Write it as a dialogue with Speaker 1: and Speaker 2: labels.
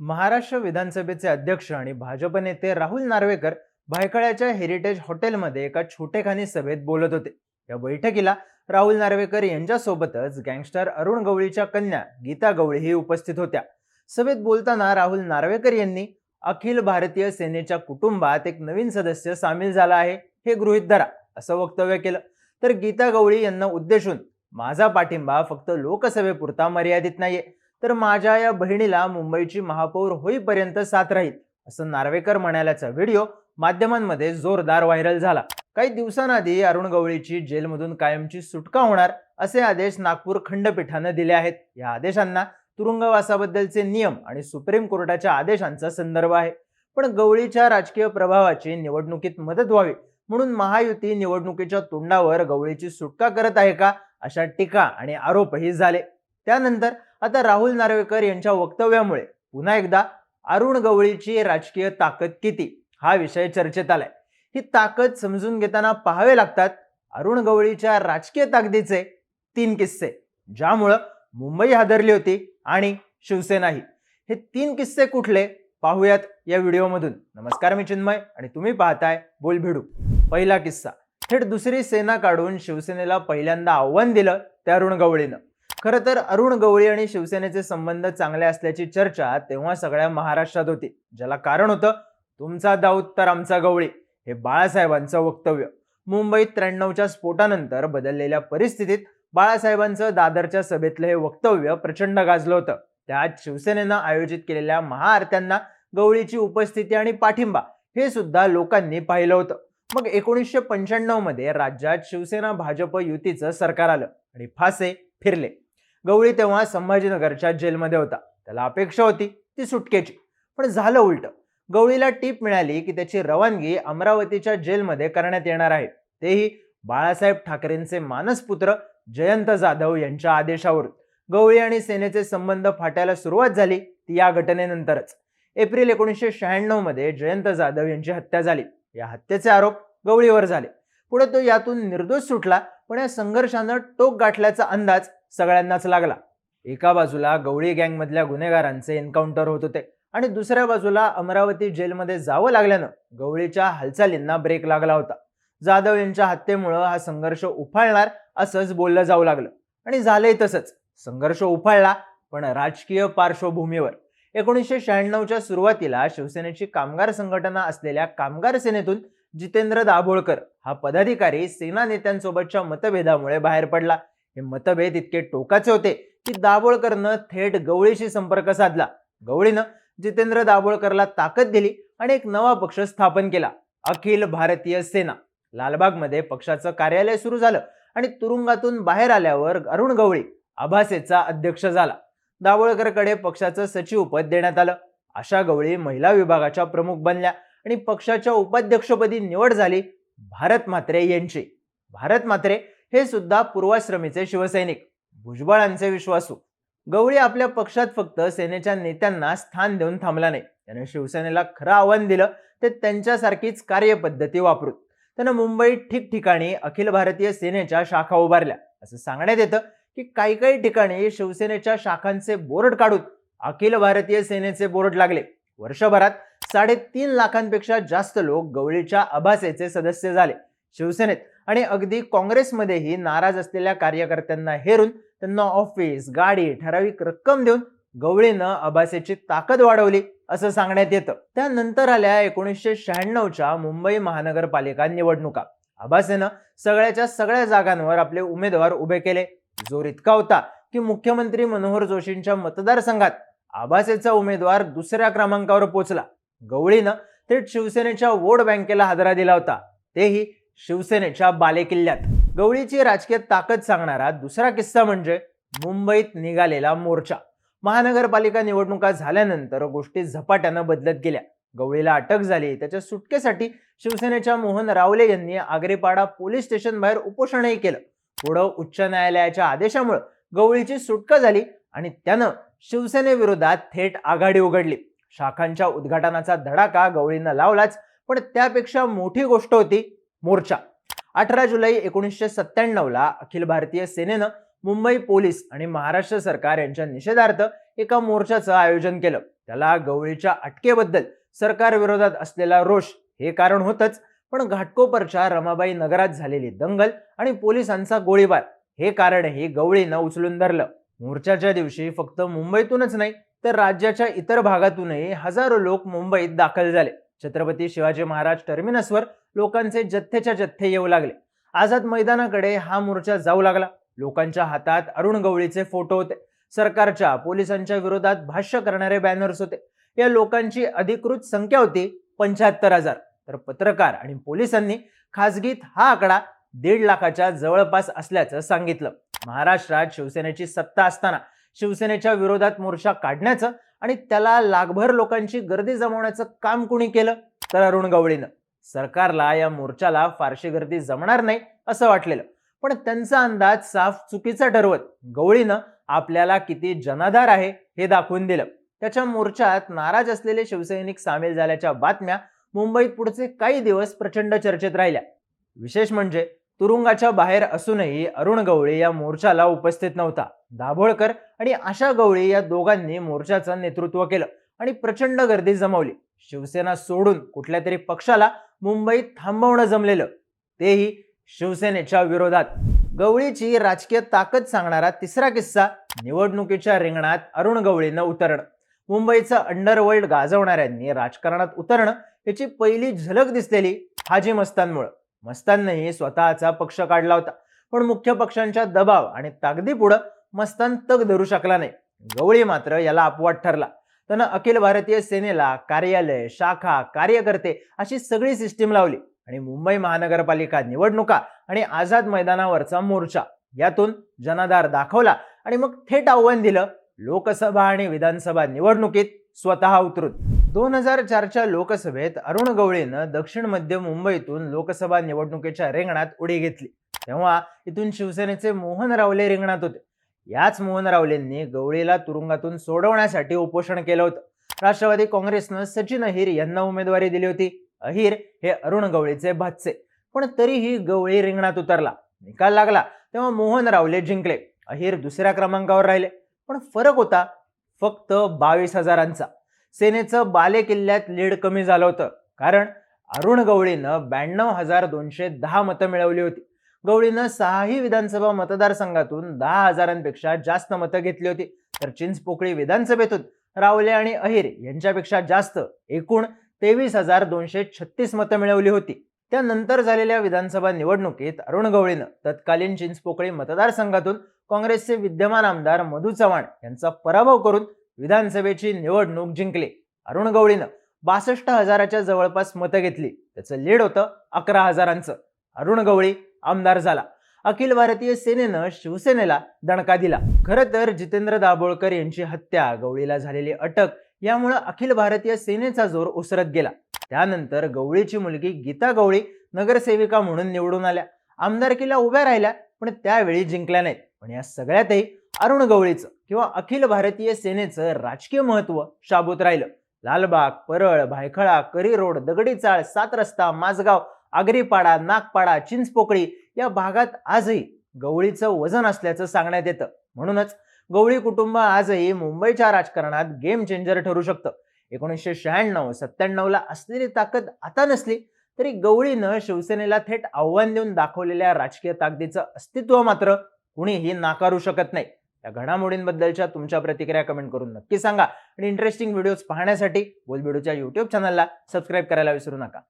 Speaker 1: महाराष्ट्र विधानसभेचे अध्यक्ष आणि भाजप नेते राहुल नार्वेकर भायखळ्याच्या हेरिटेज हॉटेलमध्ये एका छोटेखानी सभेत बोलत होते. या बैठकीला राहुल नार्वेकर यांच्यासोबतच गँगस्टर अरुण गवळीच्या कन्या गीता गवळीही उपस्थित होत्या. सभेत बोलताना राहुल नार्वेकर यांनी अखिल भारतीय सेनेच्या कुटुंबात एक नवीन सदस्य सामील झाला आहे हे गृहित धरा असं वक्तव्य केलं. तर गीता गवळी यांना उद्देशून माझा पाठिंबा फक्त लोकसभेपुरता मर्यादित नाहीये. तर माझ्या या बहिणीला मुंबईची महापौर होईपर्यंत साथ राहील असं नार्वेकर म्हणाल्याचा व्हिडिओ माध्यमांमध्ये जोरदार व्हायरल झाला. काही दिवसांआधी अरुण गवळीची जेलमधून कायमची सुटका होणार असे आदेश नागपूर खंडपीठानं दिले आहेत. या आदेशांना तुरुंगवासाबद्दलचे नियम आणि सुप्रीम कोर्टाच्या आदेशांचा संदर्भ आहे. पण गवळीच्या राजकीय प्रभावाची निवडणुकीत मदत व्हावी म्हणून महायुती निवडणुकीच्या तोंडावर गवळीची सुटका करत आहे का अशा टीका आणि आरोपही झाले. त्यानंतर आता राहुल नार्वेकर यांच्या वक्तव्यामुळे पुन्हा एकदा अरुण गवळीची राजकीय ताकद किती? हा विषय चर्चेत आलाय. ही ताकद समजून घेताना पाहावे लागतात अरुण गवळीच्या राजकीय ताकदीचे तीन किस्से ज्यामुळं मुंबई हादरली होती आणि शिवसेनाही. हे तीन किस्से कुठले? पाहूयात या व्हिडिओमधून. नमस्कार मी चिन्मय आणि तुम्ही पाहताय बोल भिडू पहिला किस्सा. थेट दुसरी सेना काढून शिवसेनेला पहिल्यांदा आव्हान दिलं त्या अरुण गवळीनं. खरं तर अरुण गवळी आणि शिवसेनेचे संबंध चांगले असल्याची चर्चा तेव्हा सगळ्या महाराष्ट्रात होती. ज्याला कारण होतं तुमचा दाऊद तर आमचा गवळी हे बाळासाहेबांचं वक्तव्य. मुंबईत त्र्याण्णवच्या स्फोटानंतर बदललेल्या परिस्थितीत बाळासाहेबांचं दादरच्या सभेतलं हे वक्तव्य प्रचंड गाजलं होतं. त्यात शिवसेनेनं आयोजित केलेल्या महाआरत्यांना गवळीची उपस्थिती आणि पाठिंबा हे सुद्धा लोकांनी पाहिलं होतं. मग एकोणीसशे पंच्याण्णवमध्ये राज्यात शिवसेना भाजप युतीचं सरकार आलं आणि फासे फिरले. गवळी तेव्हा संभाजीनगरच्या जेलमध्ये होता. त्याला अपेक्षा होती ती सुटकेची. पण झालं उलट. गवळीला टीप मिळाली की त्याची रवानगी अमरावतीच्या जेलमध्ये करण्यात येणार आहे. तेही बाळासाहेब ठाकरेंचे मानसपुत्र जयंत जाधव यांच्या आदेशावरून. गवळी आणि सेनेचे संबंध फाटायला सुरुवात झाली ती या घटनेनंतरच. एप्रिल एकोणीसशे शहाण्णवमध्ये जयंत जाधव यांची हत्या झाली. या हत्येचे आरोप गवळीवर झाले. पुढे तो यातून निर्दोष सुटला पण या संघर्षानं टोक गाठल्याचा अंदाज सगळ्यांनाच लागला. एका बाजूला गवळी गँगमधल्या गुन्हेगारांचे एन्काउंटर होत होते आणि दुसऱ्या बाजूला अमरावती जेलमध्ये जावं लागल्यानं गवळीच्या हालचालींना ब्रेक लागला होता. जाधव यांच्या हत्येमुळं हा संघर्ष उफाळणार असंच बोललं जाऊ लागलं. आणि झालंय तसंच. संघर्ष उफाळला पण राजकीय पार्श्वभूमीवर. एकोणीसशे शहाण्णवच्या सुरुवातीला शिवसेनेची कामगार संघटना असलेल्या कामगार सेनेतून जितेंद्र दाभोळकर हा पदाधिकारी सेना नेत्यांसोबतच्या मतभेदामुळे बाहेर पडला. हे मतभेद इतके टोकाचे होते की दाभोळकरनं थेट गवळीशी संपर्क साधला. गवळीनं जितेंद्र दाभोळकरला ताकद दिली आणि एक नवा पक्ष स्थापन केला अखिल भारतीय सेना. लालबागमध्ये पक्षाचं कार्यालय सुरू झालं आणि तुरुंगातून बाहेर आल्यावर अरुण गवळी आभासेचा अध्यक्ष झाला. दाभोळकरकडे पक्षाचं सचिव पद देण्यात आलं. अशा गवळी महिला विभागाच्या प्रमुख बनल्या. आणि पक्षाच्या उपाध्यक्षपदी निवड झाली भारत म्हात्रे यांची. भारत म्हात्रे हे सुद्धा पूर्वाश्रमीचे शिवसैनिक. भुजबळांचे विश्वासू. गवळी आपल्या पक्षात फक्त सेनेच्या नेत्यांना स्थान देऊन थांबला नाही. त्याने शिवसेनेला खरं आव्हान दिलं ते त्यांच्यासारखीच कार्यपद्धती वापरून. त्यानं मुंबईत ठिकठिकाणी अखिल भारतीय सेनेच्या शाखा उभारल्या. असं सांगण्यात येतं की काही काही ठिकाणी शिवसेनेच्या शाखांचे बोर्ड काढून अखिल भारतीय सेनेचे बोर्ड लागले. वर्षभरात साडेतीन लाखांपेक्षा जास्त लोक गवळीच्या आभासेचे सदस्य झाले. शिवसेनेत. आणि अगदी काँग्रेसमध्येही नाराज असलेल्या कार्यकर्त्यांना हेरून त्यांना ऑफिस गाडी ठराविक रक्कम देऊन गवळीनं अभासेची ताकद वाढवली असं सांगण्यात येतं. त्यानंतर आल्या एकोणीसशे शहाण्णवच्या मुंबई महानगरपालिका निवडणुका. आभासेनं सगळ्याच्या सगळ्या जागांवर आपले उमेदवार उभे केले. जोर इतका होता की मुख्यमंत्री मनोहर जोशींच्या मतदारसंघात आभासेचा उमेदवार दुसऱ्या क्रमांकावर पोहोचला गवळीनं थेट शिवसेनेच्या वोट बँकेला हादरा दिला होता. तेही शिवसेनेच्या बालेकिल्ल्यात. गवळीची राजकीय ताकद सांगणारा दुसरा किस्सा म्हणजे मुंबईत निघालेला मोर्चा. महानगरपालिका निवडणुका झाल्यानंतर गोष्टी झपाट्यानं बदलत गेल्या. गवळीला अटक झाली. त्याच्या सुटकेसाठी शिवसेनेच्या मोहन रावले यांनी आग्रेपाडा पोलीस स्टेशन बाहेर उपोषणही केलं. पुढं उच्च न्यायालयाच्या आदेशामुळे गवळीची सुटका झाली आणि त्यानं शिवसेनेविरोधात थेट आघाडी उघडली. शाखांच्या उद्घाटनाचा धडाका गवळीनं लावलाच पण त्यापेक्षा मोठी गोष्ट होती मोर्चा. अठरा जुलै एकोणीसशे सत्त्याण्णवला अखिल भारतीय सेनेनं मुंबई पोलीस आणि महाराष्ट्र सरकार यांच्या निषेधार्थ एका मोर्चाचं आयोजन केलं. त्याला गवळीच्या अटकेबद्दल सरकार विरोधात असलेला रोष हे कारण होतंच पण घाटकोपरच्या रमाबाई नगरात झालेली दंगल आणि पोलिसांचा गोळीबार हे कारणही गवळीनं उचलून धरलं. मोर्चाच्या दिवशी फक्त मुंबईतूनच नाही तर राज्याच्या इतर भागातूनही हजारो लोक मुंबईत दाखल झाले. छत्रपती शिवाजी महाराज टर्मिनसवर लोकांचे जथ्थेच्या जथ्थे येऊ लागले. आझाद मैदानाकडे हा मोर्चा जाऊ लागला. लोकांच्या हातात अरुण गवळीचे फोटो होते. सरकारच्या पोलिसांच्या विरोधात भाष्य करणारे बॅनर्स होते. या लोकांची अधिकृत संख्या होती पंच्याहत्तर हजार. तर पत्रकार आणि पोलिसांनी खासगीत हा आकडा दीड लाखाच्या जवळपास असल्याचं सांगितलं. महाराष्ट्रात शिवसेनेची सत्ता असताना शिवसेनेच्या विरोधात मोर्चा काढण्याचं आणि त्याला लाखभर लोकांची गर्दी जमवण्याचं काम कुणी केलं? तर अरुण गवळीनं. सरकारला या मोर्चाला फारशी गर्दी जमणार नाही असं वाटलेलं. पण त्यांचा अंदाज साफ चुकीचा ठरवत गवळीनं आपल्याला किती जनाधार आहे हे दाखवून दिलं. त्याच्या मोर्चात नाराज असलेले शिवसैनिक सामील झाल्याच्या बातम्या मुंबईत पुढचे काही दिवस प्रचंड चर्चेत राहिल्या. विशेष म्हणजे तुरुंगाच्या बाहेर असूनही अरुण गवळी या मोर्चाला उपस्थित नव्हता. दाभोळकर आणि आशा गवळी या दोघांनी मोर्चाचं नेतृत्व केलं आणि प्रचंड गर्दी जमवली. शिवसेना सोडून कुठल्या तरी पक्षाला मुंबईत थांबवणं जमलेलं. तेही शिवसेनेच्या विरोधात. गवळीची राजकीय ताकद सांगणारा तिसरा किस्सा निवडणुकीच्या रिंगणात अरुण गवळीनं उतरणं. मुंबईचं अंडरवर्ल्ड गाजवणाऱ्यांनी राजकारणात उतरणं याची पहिली झलक दिसलेली हाजी मस्तानमुळं. मस्तानंही स्वतःचा पक्ष काढला होता. पण मुख्य पक्षांच्या दबाव आणि ताकदीपुढं मस्तान तग धरू शकला नाही. गवळी मात्र याला अपवाद ठरला. त्यानं अखिल भारतीय सेनेला कार्यालय शाखा कार्यकर्ते अशी सगळी सिस्टीम लावली आणि मुंबई महानगरपालिका निवडणुका आणि आझाद मैदानावरचा मोर्चा यातून जनाधार दाखवला आणि मग थेट आव्हान दिलं लोकसभा आणि विधानसभा निवडणुकीत स्वतः उतरून. दोन हजार चारच्या लोकसभेत अरुण गवळीनं दक्षिण मध्य मुंबईतून लोकसभा निवडणुकीच्या रिंगणात उडी घेतली. तेव्हा इथून शिवसेनेचे मोहन रावले रिंगणात होते. याच मोहन रावलेंनी गवळीला तुरुंगातून सोडवण्यासाठी उपोषण केलं होतं. राष्ट्रवादी काँग्रेसनं सचिन अहिर यांना उमेदवारी दिली होती. अहिर हे अरुण गवळीचे भातचे. पण तरीही गवळी रिंगणात उतरला. निकाल लागला तेव्हा मोहन रावले जिंकले. अहिर दुसऱ्या क्रमांकावर राहिले. पण फरक होता फक्त बावीस हजारांचा. सेनेचं बाले किल्ल्यात लीड कमी झालं होतं. कारण अरुण गवळीनं ब्याण्णव हजार दोनशे दहा मतं मिळवली होती. गवळीनं सहाही विधानसभा मतदारसंघातून दहा हजारांपेक्षा जास्त मतं घेतली होती. तर चिंचपोकळी विधानसभेतून रावले आणि अहिर यांच्यापेक्षा जास्त एकूण तेवीस हजार दोनशे छत्तीस मतं मिळवली होती. त्यानंतर झालेल्या विधानसभा निवडणुकीत अरुण गवळीनं तत्कालीन चिंचपोकळी मतदारसंघातून काँग्रेसचे विद्यमान आमदार मधु चव्हाण यांचा पराभव करून विधानसभेची निवडणूक जिंकली. अरुण गवळीनं बासष्ट हजाराच्या जवळपास मतं घेतली. त्याचं लीड होतं अकरा हजारांचं. अरुण गवळी आमदार झाला. अखिल भारतीय सेनेनं शिवसेनेला दणका दिला. खरं तर जितेंद्र दाभोळकर यांची हत्या गवळीला झालेली अटक यामुळं अखिल भारतीय सेनेचा जोर ओसरत गेला. त्यानंतर गवळीची मुलगी गीता गवळी नगरसेविका म्हणून निवडून आल्या. आमदारकीला उभ्या राहिल्या पण त्यावेळी जिंकल्या नाहीत. पण या सगळ्यातही अरुण गवळीचं किंवा अखिल भारतीय सेनेचं राजकीय महत्त्व शाबूत राहिलं. लालबाग परळ भायखळा करी रोड दगडी चाळ सात रस्ता माझगाव आगरीपाडा नागपाडा चिंचपोकळी या भागात आजही गवळीचं वजन असल्याचं सांगण्यात येतं. म्हणूनच गवळी कुटुंब आजही मुंबईच्या राजकारणात गेम चेंजर ठरू शकतं. एकोणीसशे शहाण्णव सत्त्याण्णवला असलेली ताकद आता नसली तरी गवळीनं शिवसेनेला थेट आव्हान देऊन दाखवलेल्या राजकीय ताकदीचं अस्तित्व मात्र कुणीही नाकारू शकत नाही. या घडामोडींबद्दलच्या तुमच्या प्रतिक्रिया कमेंट करून नक्की सांगा. आणि इंटरेस्टिंग व्हिडिओज पाहण्यासाठी बोलबिडूच्या युट्यूब चॅनलला सबस्क्राईब करायला विसरू नका.